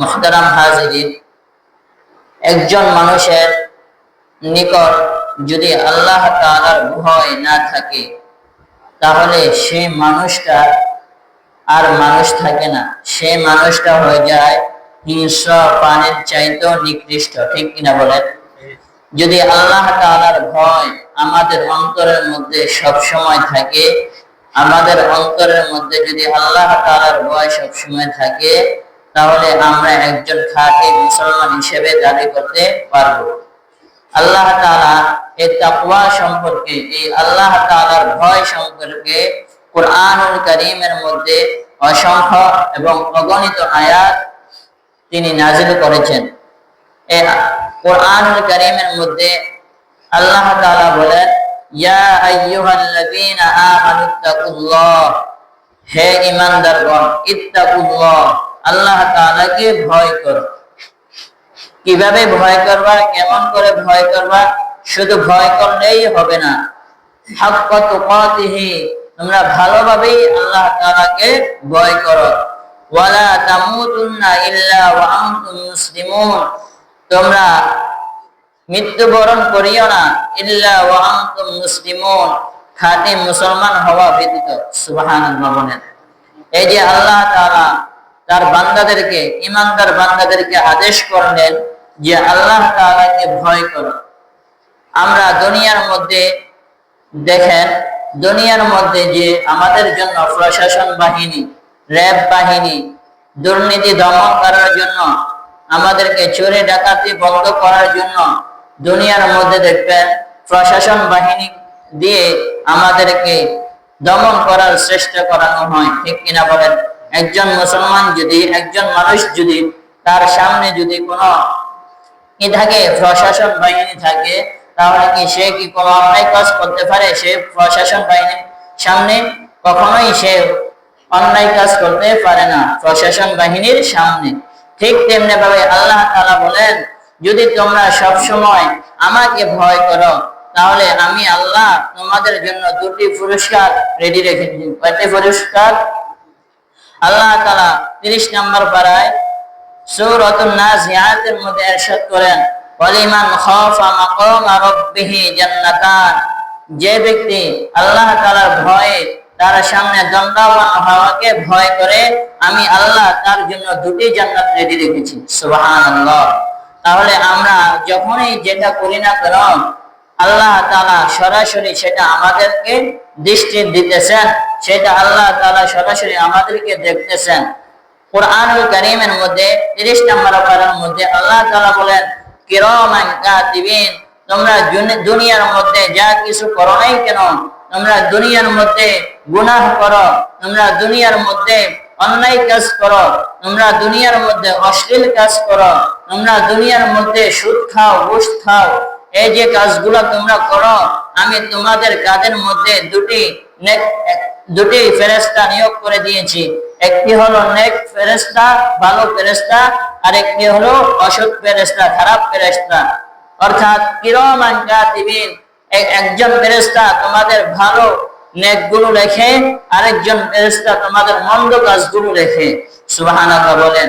মুহতারাম হাজিরিন, একজন মানুষের নিকট যদি আল্লাহ তাআলার ভয় না থাকে, তাহলে সেই মানুষটা আর মানুষ থাকে না। সে মানুষটা হয়ে যায় হিংস্র প্রাণের চাইতেও নিকৃষ্ট, ঠিক কিনা বলেন? যদি আল্লাহ তাআলার ভয় আমাদের অন্তরের মধ্যে সব সময় থাকে, আমাদের অন্তরের মধ্যে যদি আল্লাহ তাআলার ভয় সব সময় থাকে তাহলে আমরা একজন খাঁটি মুসলমান হিসেবে দাবি করতে পারব। আল্লাহ তাআলা এই তাকওয়া সম্পর্কে, এই আল্লাহ তাআলার ভয় সম্পর্কে কোরআনুল কারীমের মধ্যে অসংখ্য এবং অগণিত আয়াত তিনি নাজিল করেছেন। এই কোরআনুল কারীমের মধ্যে আল্লাহ তাআলা বলেন, ইয়া আইয়ুহাল্লাযীনা আমানুত্তাকুল্লাহ হে ঈমানদারগণ, ইত্তাকুল্লাহ আল্লাহ তাআলাকে ভয় করো। কীভাবে ভয় করবা? কেমন করে ভয় করবা? শুধু ভয় করলেই হবে না। তোমরা ভালোভাবেই আল্লাহ তাআলাকে ভয় করো। ওয়ালা তামুতুন্না ইল্লা ওয়া আনতুম মুসলিমুন, তোমরা মৃত্যুবরণ করিও না। ইল্লা ওয়া আনতুম মুসলিমুন, খাঁটি মুসলমান হওয়া ব্যতীত। সুবহানাল্লাহ বলেন। এই যে আল্লাহ তাআলা তার বান্দাদেরকে, ইমানদার বান্দাদেরকে আদেশ করলেন যে আল্লাহ তাআলাকে ভয় করো। আমরা দুনিয়ার মধ্যে দেখেন, দুনিয়ার মধ্যে যে আমাদের জন্য প্রশাসন বাহিনী, র্যাব বাহিনী, দুর্নীতি দমন করার জন্য, আমাদেরকে চোরে ডাকাতি বন্ধ করার জন্য দুনিয়ার মধ্যে দেখবেন, প্রশাসন বাহিনী দিয়ে আমাদেরকে দমন করার চেষ্টা করানো হয়। ঠিক কিনা বলেন? একজন মুসলমান যদি, একজন মানুষ যদি তার সামনে যদি কোনো কি থাকে, প্রশাসন বাহিনী থাকে, তাহলে কি সে কি কোনো অন্যায় কাজ করতে পারে? সে প্রশাসন বাহিনীর সামনে কখনোই সে অন্যায় কাজ করতে পারে না, প্রশাসন বাহিনীর সামনে। ঠিক তেমনি ভাবে আল্লাহ তাআলা বলেন, যদি তোমরা সব সময় আমাকে ভয় করো, তাহলে আমি আল্লাহ তোমাদের জন্য দুটি পুরস্কার রেডি রেখে রেখেছি কয়টি পুরস্কার? আল্লাহ তালা তিরিশ নম্বর পাড়ায় সৌরতুল নাজিয়াতের মধ্যে এরশাদ করেন জান্নাতান। যে ব্যক্তি আল্লাহ তালার ভয়ে তার সামনে দণ্ডাবান হওয়াকে ভয় করে, আমি আল্লাহ তার জন্য দুটি জান্নাত রেডি রেখেছি। সুবহানাল্লাহ। তাহলে আমরা যখনই যেটা করি না কেন আল্লাহ তাআলা সরাসরি সেটা আমাদেরকে দৃষ্টি দিতেছেন, সেটা আল্লাহ তাআলা সরাসরি আমাদেরকে দেখতেছেন। কোরআনুল কারীমের মধ্যে 30 নম্বর পারার মধ্যে আল্লাহ তাআলা বলেন, কিরামান কাতিবিন, তোমরা দুনিয়ার মধ্যে যা কিছু করো নাই কেন? তোমরা দুনিয়ার মধ্যে গুনাহ করো, তোমরা দুনিয়ার মধ্যে অন্যায় কাজ করো, তোমরা দুনিয়ার মধ্যে অশ্লীল কাজ করো, তোমরা দুনিয়ার মধ্যে সুদ খাও, ঘুষ খাও এই যে কাজগুলো তোমরা করো, আমি তোমাদের কাদের মধ্যে দুটি দুটি ফেরেস্তা নিয়োগ করে দিয়েছি। একটি হলো নেক ফেরেস্তা ভালো ফেরেস্তা আর একটি হলো অসৎ ফেরেস্তা খারাপ ফেরেস্তা অর্থাৎ কিরমান কাতিবিন এক- একজন ফেরেস্তা তোমাদের ভালো নেকগুলো লেখে আরেকজন ফেরেস্তা তোমাদের মন্দ কাজগুলো লেখে সুবহানাল্লাহ বলেন,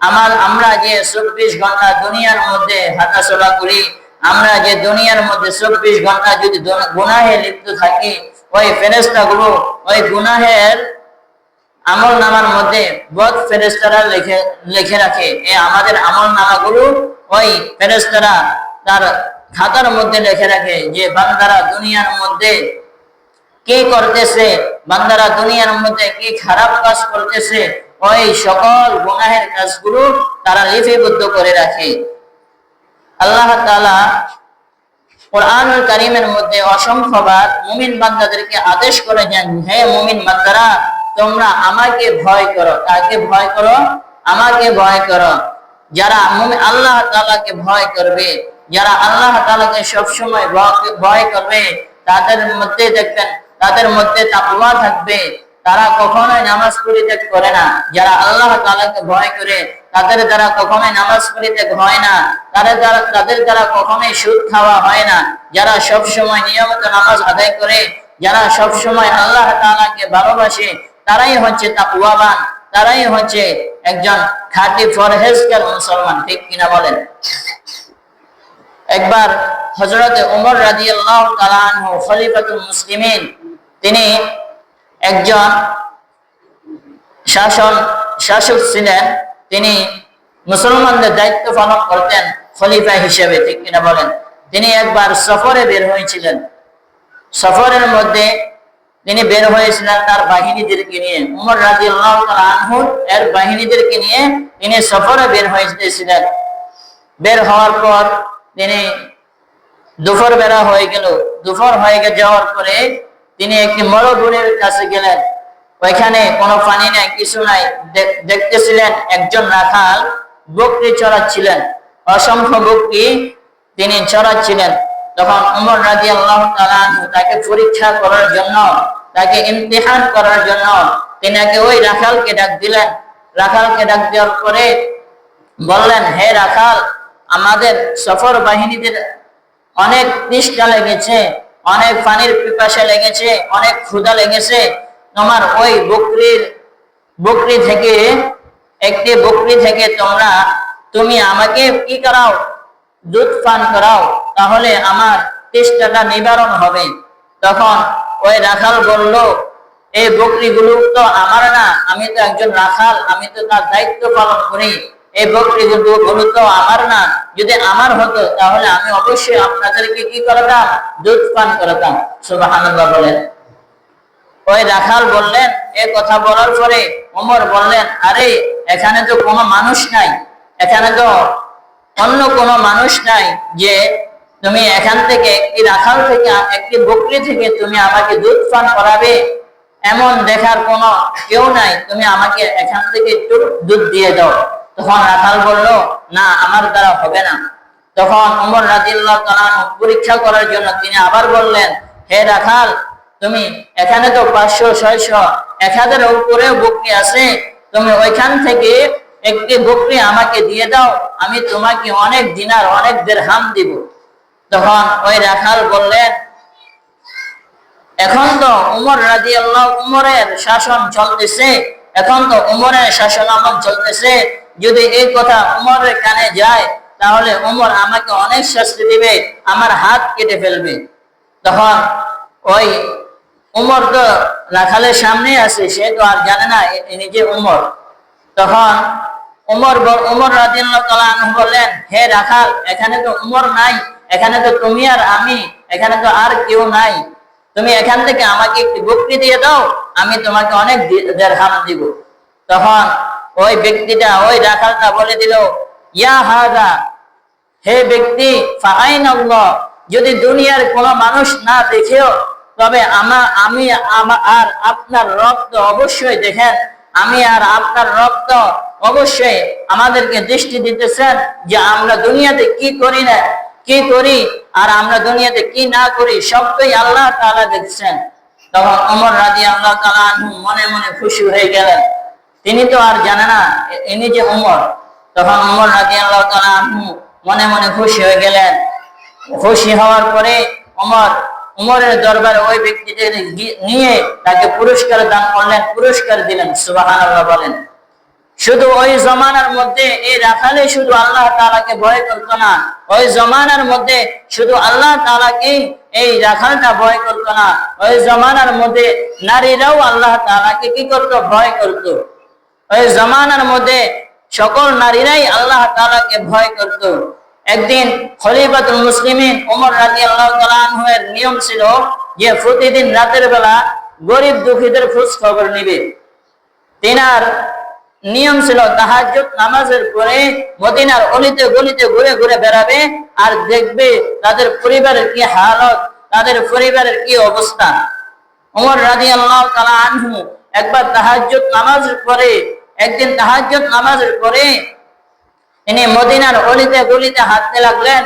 আমার, আমরা যে চব্বিশ ঘণ্টা দুনিয়ার মধ্যে হাঁটাচলা করি আমরা যে দুনিয়ার মধ্যে চব্বিশ ঘণ্টা যদি গুনাহে লিপ্ত থাকি, ওই ফেরেস্তা গুলো ওই গুনাহের আমল নামার মধ্যে বদ ফেরেস্তারা লিখে লিখে রাখে। এই আমাদের আমল নামাগুলো ওই ফেরেস্তারা তার খাতার মধ্যে লিখে রাখে যে, বান্দারা দুনিয়ার মধ্যে কি করতেছে, বান্দারা দুনিয়ার মধ্যে কি খারাপ কাজ করতেছে, ওই সকল গুনাহের কাজগুলো তারা লিপিবদ্ধ করে রাখে। আল্লাহ তাআলা কোরআনুল কারীমের মধ্যে অসংখ্যবার মুমিন বান্দাদেরকে আদেশ করেছেন, হে মুমিন বান্দারা, তোমরা আমাকে ভয় করো। কাকে ভয় করো? আমাকে ভয় করো। যারা আল্লাহ তাআলাকে ভয় করবে, যারা আল্লাহ তাআলাকে সব সময় ভয় করবে, তাদের মধ্যে দেখবেন, তাদের মধ্যে তাকওয়া থাকবে। তারা কখনোই নামাজ পড়িতে করে না। যারা আল্লাহ তাআলাকে ভয় করে তাদের দ্বারা কখনোই নামাজ পড়িতে হয় না। তাদের দ্বারা তাদের দ্বারা কখনোই সুদ খাওয়া হয় না। যারা সব সময় নিয়মিত নামাজ আদায় করে, যারা সব সময় আল্লাহ তাআলাকে ভালোবাসে, তারাই হচ্ছে তাকওয়াবান। তারাই হচ্ছে একজন খাঁটি ফরহেজগার মুসলমান, ঠিক কিনা বলেন? একবার হজরত উমর রাজি আল্লাহ খলিফাতুল মুসলিমিন, তিনি একজন শাসন শাসক ছিলেন। তিনি মুসলমানদের দায়িত্ব পালন করতেন, খলিফা হিসেবে, ঠিক কিনা বলেন? তিনি একবার সফরে বের হয়েছিলেন। সফরের মধ্যে তিনি বের হয়েছিলেন তার বাহিনীদেরকে নিয়ে। উমর রাজি আনহুর এর বাহিনীদেরকে নিয়ে তিনি সফরে বের হয়েছিলেন। বের হওয়ার পর তিনি দুপুর বেলা হয়ে গেল। দুপুর হয়ে যাওয়ার পরে তিনি একটি মরুভূমির কাছে গেলেন। ওইখানে কোনো পানি নাই, কিছু নাই। দেখতেছিলেন একজন রাখাল, বকরি চড়াচ্ছিলেন। অসংখ্য বকরি তিনি চড়াচ্ছিলেন। তখন উমর রাজি আল্লাহ তাকে পরীক্ষা করার জন্য, তাকে ইমতিহান করার জন্য তিনাকে ওই রাখালকে ডাক দিলেন। রাখালকে ডাক দেওয়ার পরে বললেন, হে রাখাল, আমাদের সফর বাহিনীদের অনেক তৃষ্ণা লেগেছে, অনেক পানির পিপাসা লেগেছে, অনেক ক্ষুধা লেগেছে। তোমার ওই বকরির, বকরি থেকে, একটি বকরি থেকে তোমরা, তুমি আমাকে কি করাও? দুধ পান করাও, তাহলে আমার তেষ্টাটা নিবারণ হবে। তখন ওই রাখাল বলল এই বকরিগুলো তো আমার না, আমি তো একজন রাখাল, আমি তো তার দায়িত্ব পালন করি। এই বকরিগুলো গুলো তো আমার না, যদি আমার হতো, তাহলে আমি অবশ্যই আপনাদেরকে কি করতাম? দুধ পান করতাম। সুবাহ বলেন। ওই রাখাল বললেন, এ কথা বলার পরে ওমর বললেন, আরে, এখানে তো কোনো মানুষ নাই। এখানে তো অন্য কোনো মানুষ নাই যে তুমি এখান থেকে একটি রাখাল থেকে, একটি বকরি থেকে তুমি আমাকে দুধ পান করাবে। এমন দেখার কোনো কেউ নাই, তুমি আমাকে এখান থেকে একটু দুধ দিয়ে দাও। তখন রাখাল বলল, না, আমার দ্বারা হবে না। তখন উমর রাজিল্লাহ পরীক্ষা করার জন্য তিনি আবার বললেন, হে রাখাল তুমি এখানে তো পাঁচশো, ছয়শো, এক হাজার উপরেও বকরি আছে। তুমি ওইখান থেকে একটি বকরি আমাকে দিয়ে দাও, আমি তোমাকে অনেক দিনার অনেক হাম দিব। তখন ওই রাখাল বললেন, এখন তো উমর রাজি আল্লাহ উমরের শাসন চলতেছে, এখন তো উমরের শাসন আমল চলতেছে। যদি এই কথা উমরের কানে যায়, তাহলে উমর আমাকে অনেক শাস্তি দিবে, আমার হাত কেটে ফেলবে। তখন ওই উমর তো রাখালের সামনে আছে, সে তো আর জানে না নিজে উমর। তখন উমর উমর বললেন, হে রাখাল, এখানে তো উমর নাই, এখানে তো তুমি আর আমি, এখানে তো আর কেউ নাই। তুমি এখান থেকে আমাকে একটি বকরি দিয়ে দাও, আমি তোমাকে অনেক দেড়হাম দিব। তখন ওই ব্যক্তিটা, ওই রাখালটা বলে দিল, ইয়া হাজা হে ব্যক্তি যদি দুনিয়ার কোনো মানুষ না দেখেও তবে আমার আমি আর আপনার রক্ত অবশ্যই দেখেন, আমি আর আপনার রক্ত অবশ্যই আমাদেরকে দৃষ্টি দিতেছেন যে আমরা দুনিয়াতে কি করি না, কি করি আর আমরা দুনিয়াতে কি না করি, সবটাই আল্লাহ তালা দেখছেন। তখন অমর রাজি আল্লাহ তালা মনে মনে খুশি হয়ে গেলেন। তিনি তো আর জানে না, ইনি যে উমর তখন উমর রাজি আল্লাহ তালা মনে মনে খুশি হয়ে গেলেন। খুশি হওয়ার পরে অমর উমরের দরবারে ওই ব্যক্তিকে নিয়ে তাকে পুরস্কার দান করলেন, পুরস্কার দিলেন সুবাহ বলেন। শুধু ওই জমানার মধ্যে এই রাখালে শুধু আল্লাহ তালাকে ভয় করতো না, ওই জমানার মধ্যে শুধু আল্লাহ তালাকে এই রাখালটা ভয় করতো না, ওই জমানার মধ্যে নারীরাও আল্লাহ তালাকে কি করতো? ভয় করত। ওই জমানার মধ্যে সকল নারীরাই আল্লাহ তালাকে ভয় করত। একদিন খলিফাতুল মুসলিমিন ওমর রাজি আল্লাহ এর নিয়ম ছিল যে প্রতিদিন রাতের বেলা গরিব দুঃখীদের খোঁজ খবর নিবে। তিনার নিয়ম ছিল তাহাজ্জুদ নামাজের পরে মদিনার অলিতে গলিতে ঘুরে ঘুরে বেড়াবে আর দেখবে তাদের পরিবারের কি হালত, তাদের পরিবারের কি অবস্থা। ওমর রাজি আল্লাহ তালা আনহু একবার তাহাজ্জুদ নামাজের পরে, একদিন তাহাজ্জুদ নামাজের পরে তিনি মদিনার অলিতে গলিতে হাঁটতে লাগলেন।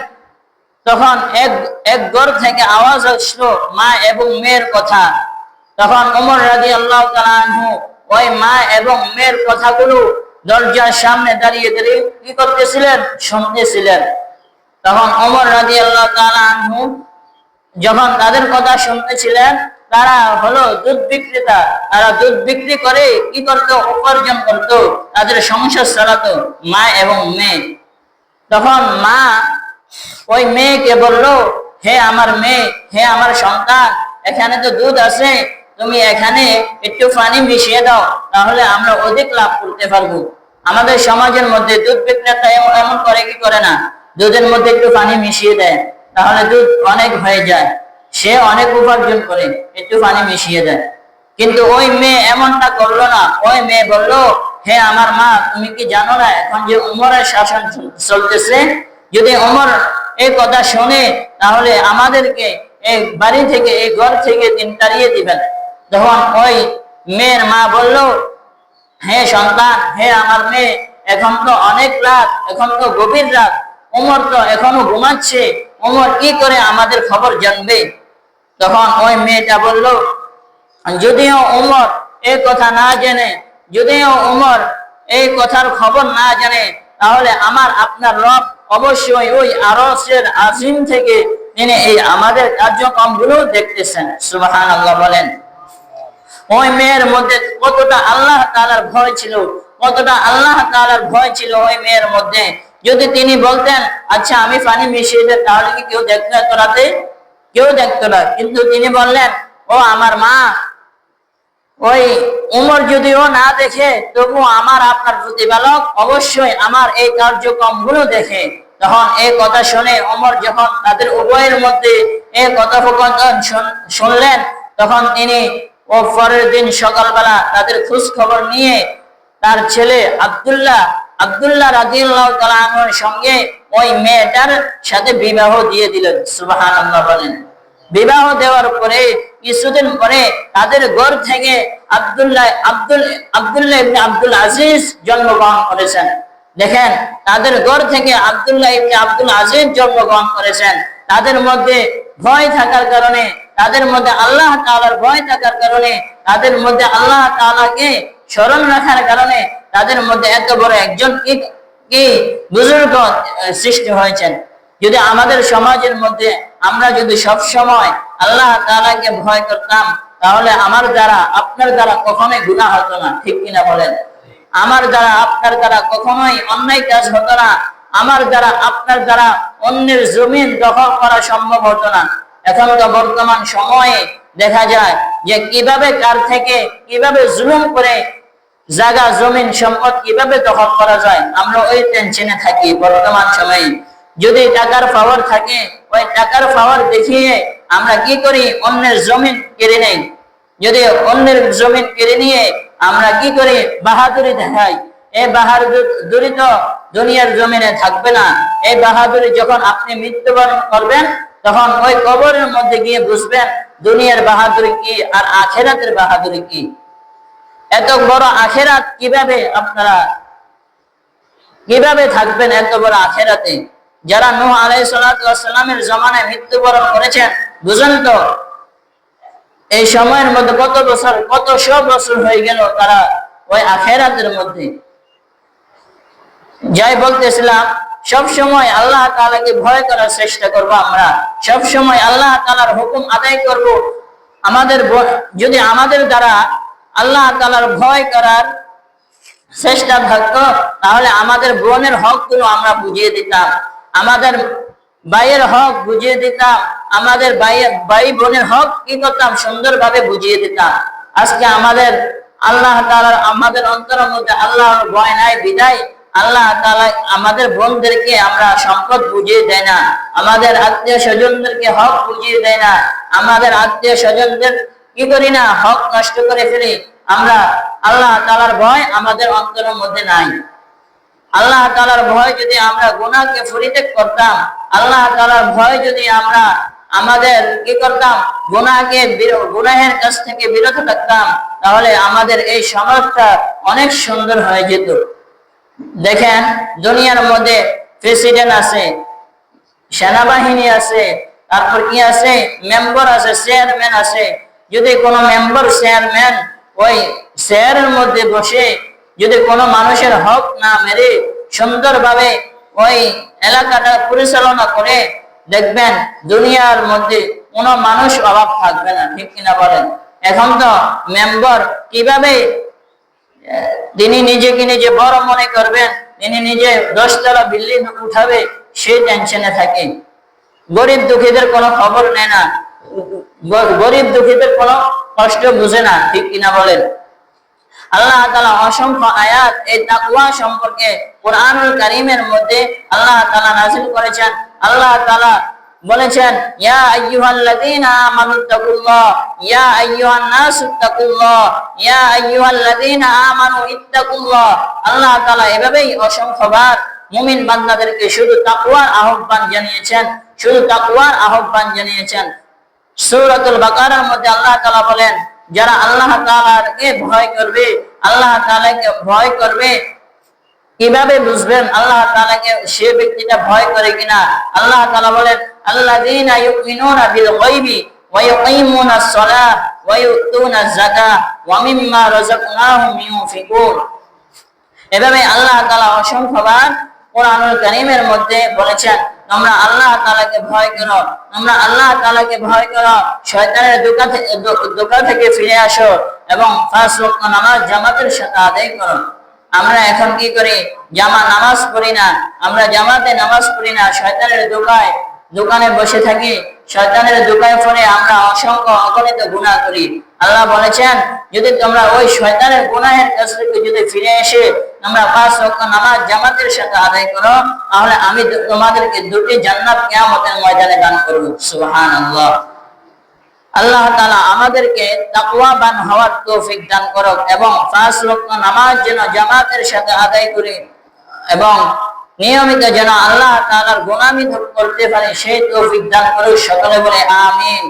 তখন এক এক ঘর থেকে আওয়াজ আসলো, মা এবং মেয়ের কথা। তখন ওমর রাজি আল্লাহ আনহু, ওই মা এবং মেয়ের কথাগুলো দরজার সামনে দাঁড়িয়ে দাঁড়িয়ে কি করতেছিলেন? শুনতেছিলেন। তখন ওমর রাজি আল্লাহ আনহু যখন তাদের কথা শুনতেছিলেন তারা হলো দুধ বিক্রেতা। তারা দুধ বিক্রি করে কি করতো? উপার্জন করতো। তাদের সংসার চালাতো মা এবং মেয়ে। তখন মা ওই মেয়েকে বলল, হে আমার মেয়ে, হে আমার সন্তান, এখানে তো দুধ আছে, তুমি এখানে একটু পানি মিশিয়ে দাও, তাহলে আমরা অধিক লাভ করতে পারব। আমাদের সমাজের মধ্যে দুধ বিক্রেতা এমন- করে কি করে না? দুধের মধ্যে একটু পানি মিশিয়ে দেয়, তাহলে দুধ অনেক হয়ে যায়। সে অনেক উপার্জন করে, একটু পানি মিশিয়ে দেয়। কিন্তু ওই মেয়ে এমনটা করল না। ওই মেয়ে বলল, হে আমার মা, তুমি কি জানো না, এখন যে উমরের শাসন চলতেছে? যদি উমর এই কথা শুনে, তাহলে আমাদেরকে এই বাড়ি থেকে, এই ঘর থেকে দিন তাড়িয়ে দিবেন। তখন ওই মেয়ের মা বলল, হে সন্তান, হে আমার মেয়ে, এখন তো অনেক রাত, এখন তো গভীর রাত। উমর তো এখনও ঘুমাচ্ছে। উমর কি করে আমাদের খবর জানবে? তখন ওই মেয়েটা বলল, যদিও উমর এই কথা না জেনে, যদিও উমর এই কথার খবর না জানে, তাহলে আমার আপনার রব অবশ্যই ওই আরসের আজিম থেকে তিনি এই আমাদের কার্যক্রমগুলো দেখতেছেন। সুবাহান আল্লাহ বলেন। ওই মেয়ের মধ্যে কতটা আল্লাহ তাআলার ভয় ছিল, কতটা আল্লাহ তাআলার ভয় ছিল ওই মেয়ের মধ্যে। যদি তিনি বলতেন আচ্ছা আমি পানি মিশিয়ে দেয় তাহলে কি কেউ দেখতে এত রাতে? কেউ দেখতো না। কিন্তু তিনি বললেন, ও আমার মা, ওই উমর যদিও না দেখে, তবু আমার আপনার প্রতিপালক অবশ্যই আমার এই কার্যক্রমগুলো দেখে। তখন এই কথা শুনে ওমর যখন তাদের উভয়ের মধ্যে এই কথোপকথন শুনলেন, তখন তিনি ও পরের দিন সকালবেলা তাদের খোঁজ খবর নিয়ে তার ছেলে আব্দুল্লাহ আব্দুল্লাহ রাদিয়াল্লাহু তাআলা সঙ্গে ওই মেয়েটার সাথে বিবাহ দিয়ে দিলেন, সুবহানাল্লাহ বলেন। বিবাহ দেওয়ার পরে, কিছুদিন পরে তাদের ঘর থেকে আব্দুল্লাহ, আব্দুল, আব্দুল্লাহ ইবনে আব্দুল আজিজ জন্মগ্রহণ করেছেন। দেখেন, তাদের ঘর থেকে আব্দুল্লাহ ইবনে আব্দুল আজিজ জন্মগ্রহণ করেছেন। তাদের মধ্যে ভয় থাকার কারণে, তাদের মধ্যে আল্লাহ তাআলার ভয় থাকার কারণে, তাদের মধ্যে আল্লাহ তাআলাকে স্মরণ রাখার কারণে তাদের মধ্যে এত বড় একজন কি বুজুর্গ সৃষ্টি হয়েছেন? যদি আমাদের সমাজের মধ্যে আমরা যদি সব সময় আল্লাহ তাআলাকে ভয় করতাম, তাহলে আমার দ্বারা, আপনার দ্বারা কখনোই গুনাহ হতো না, ঠিক কিনা বলেন? আমার দ্বারা, আপনার দ্বারা কখনোই অন্যায় কাজ হতো না, আমার দ্বারা, আপনার দ্বারা অন্যের জমিন দখল করা সম্ভব হতো না। এখন তো বর্তমান সময়ে দেখা যায় যে কীভাবে কার থেকে, কীভাবে জুলুম করে জায়গা জমিন, সম্পদ কীভাবে দখল করা যায়? আমরা ওই টেনশনে থাকি, বর্তমান সময়ে। যদি টাকার পাওয়ার থাকে, ওই টাকার পাওয়ার দেখিয়ে আমরা কি করি? অন্যের জমিন কেড়ে নেই। যদি অন্যের জমিন কেড়ে নিয়ে আমরা কি করি? বাহাদুরি দেখাই। এই বাহাদুরি তো দুনিয়ার জমিনে থাকবে না। এই বাহাদুরি যখন আপনি মৃত্যুবরণ করবেন, তখন ওই কবরের মধ্যে গিয়ে বুঝবেন, দুনিয়ার বাহাদুরি কি আর আখেরাতের বাহাদুরি কি? এত বড় আখেরাত কীভাবে আপনারা, কীভাবে থাকবেন এত বড় আখেরাতে? যারা নূহ আলাইহিস সালামের জমানায় মৃত্যুবরণ করেছেন, বুঝেন তো? এই সময়ের মধ্যে কত বছর, কত শো বছর হয়ে গেল তারা ওই আখেরাতের মধ্যে। যাই বলতেছিলাম, সব সময় আল্লাহ তাআলাকে ভয় করার চেষ্টা করব আমরা। সব সময় আল্লাহ তাআলার হুকুম আদায় করব। আমাদের যদি আমাদের দ্বারা আল্লাহ তাআলার ভয় করার চেষ্টা থাকতো, তাহলে আমাদের বোনের হকগুলো আমরা বুঝিয়ে দিতাম, আমাদের ভাইয়ের হক বুঝিয়ে দিতাম, আমাদের ভাই বোনের হক কি করতাম, সুন্দরভাবে বুঝিয়ে দিতাম। আজকে আমাদের আল্লাহ তাআলার আমাদের অন্তরের মধ্যে আল্লাহর ভয় নাই, বিদায়। আল্লাহ তালা আমাদের বোনদেরকে আমরা সম্পদ বুঝিয়ে দেয় না, আমাদের আত্মীয় স্বজনদেরকে হক বুঝিয়ে দেয় না, আমাদের আত্মীয় স্বজনদের কি করি না হক নষ্ট করে ফেলি আমরা আল্লাহ তাআলার ভয় আমাদের অন্তরের মধ্যে নাই। আল্লাহ তাআলার ভয় যদি আমরা গুনাহকে পরিত্যাগ করতাম, আল্লাহ তাআলার ভয় যদি আমরা আমাদের কি করতাম গুনাহের কাছ থেকে বিরত থাকতাম, তাহলে আমাদের এই সমাজটা অনেক সুন্দর হয়ে যেত। দেখেন, দুনিয়ার মধ্যে প্রেসিডেন্ট আছে, সেনাবাহিনী আছে, তারপর কি আছে মেম্বার আছে চেয়ারম্যান আছে যদি কোনো মেম্বার চেয়ারম্যান ওই চেয়ারের মধ্যে বসে যদি কোনো মানুষের হক না মেরে সুন্দরভাবে ওই এলাকাটা পরিচালনা করে, দেখবেন দুনিয়ার মধ্যে কোনো মানুষ অভাব থাকবে না, ঠিক কিনা বলেন? এখন তো মেম্বার কীভাবে তিনি নিজেকে নিজে বড় মনে করবেন? তিনি নিজে দশতলা বিল্ডিং উঠাবে, সেই টেনশনে থাকে। গরিব দুঃখীদের কোনো খবর নেয় না। গরিব দুঃখীদের কোনো কষ্ট বুঝে না, ঠিক কিনা বলেন? আল্লাহ তাআলা অসংখ্য আয়াত এই তাকওয়া সম্পর্কে কোরআনুল কারীমের মধ্যে আল্লাহ তাআলা নাযিল করেছেন। আল্লাহ তাআলা বলেছেন, ইয়া আমানু তাকুল্লাহ ইয়া আইয়ুহান নাসু তাকুল্লাহ ইয়া আমানু ইত্তাকুল্লাহ। আল্লাহ তাআলা এভাবেই অসংখ্যবার মুমিন বান্দাদেরকে শুধু তাকওয়ার আহ্বান জানিয়েছেন, শুধু তাকওয়ার আহ্বান জানিয়েছেন। সূরাতুল বাকারার মধ্যে আল্লাহ তাআলা বলেন, যারা আল্লাহ তাআলাকে ভয় করবে, আল্লাহ তাআলাকে ভয় করবে, কীভাবে বুঝবেন আল্লাহ তাআলাকে সে ব্যক্তিটা ভয় করে কিনা? আল্লাহ তাআলা বলেন ইউমিনুনা বিল গায়বি ওয়া ইউতুনাজ যাকাহ ওয়া মিম্মা রাযাকনাহুম ইউনফিকুন. এভাবে আল্লাহ তাআলা অসংখ্যবার কোরআনুল কারীমের মধ্যে বলেছেন তোমরা আল্লাহ তালাকে ভয় করো। তোমরা আল্লাহ তালাকে ভয় করো। শয়তানের দোকা থেকে দোকা থেকে ফিরে আসো এবং ফার্স্ট রক্ত নামাজ জামাতের সাথে আদায় করো। আমরা এখন কি করি? জামা নামাজ পড়ি না। আমরা জামাতে নামাজ পড়ি না। শয়তানের দোকায় দোকানে বসে থাকি, শয়তানের দোকানে পড়ে আমরা অসংখ্য অগণিত গুনাহ করি। আল্লাহ বলেছেন, যদি তোমরা ওই শয়তানের গুনাহের কাছ যদি ফিরে এসে তোমরা পাঁচ ওয়াক্ত নামাজ জামাতের সাথে আদায় করো, তাহলে আমি তোমাদেরকে দুটি জান্নাত কিয়ামতের ময়দানে দান করব। সুবহানাল্লাহ। আল্লাহ তাআলা আমাদেরকে তাকওয়াবান হওয়ার তৌফিক দান করুক এবং পাঁচ ওয়াক্ত নামাজ যেন জামাতের সাথে আদায় করি এবং নিয়মিত যেন আল্লাহ তাআলার গোলামি করতে পারে সেই তৌফিক দান করুক সকলে বলে আমিন।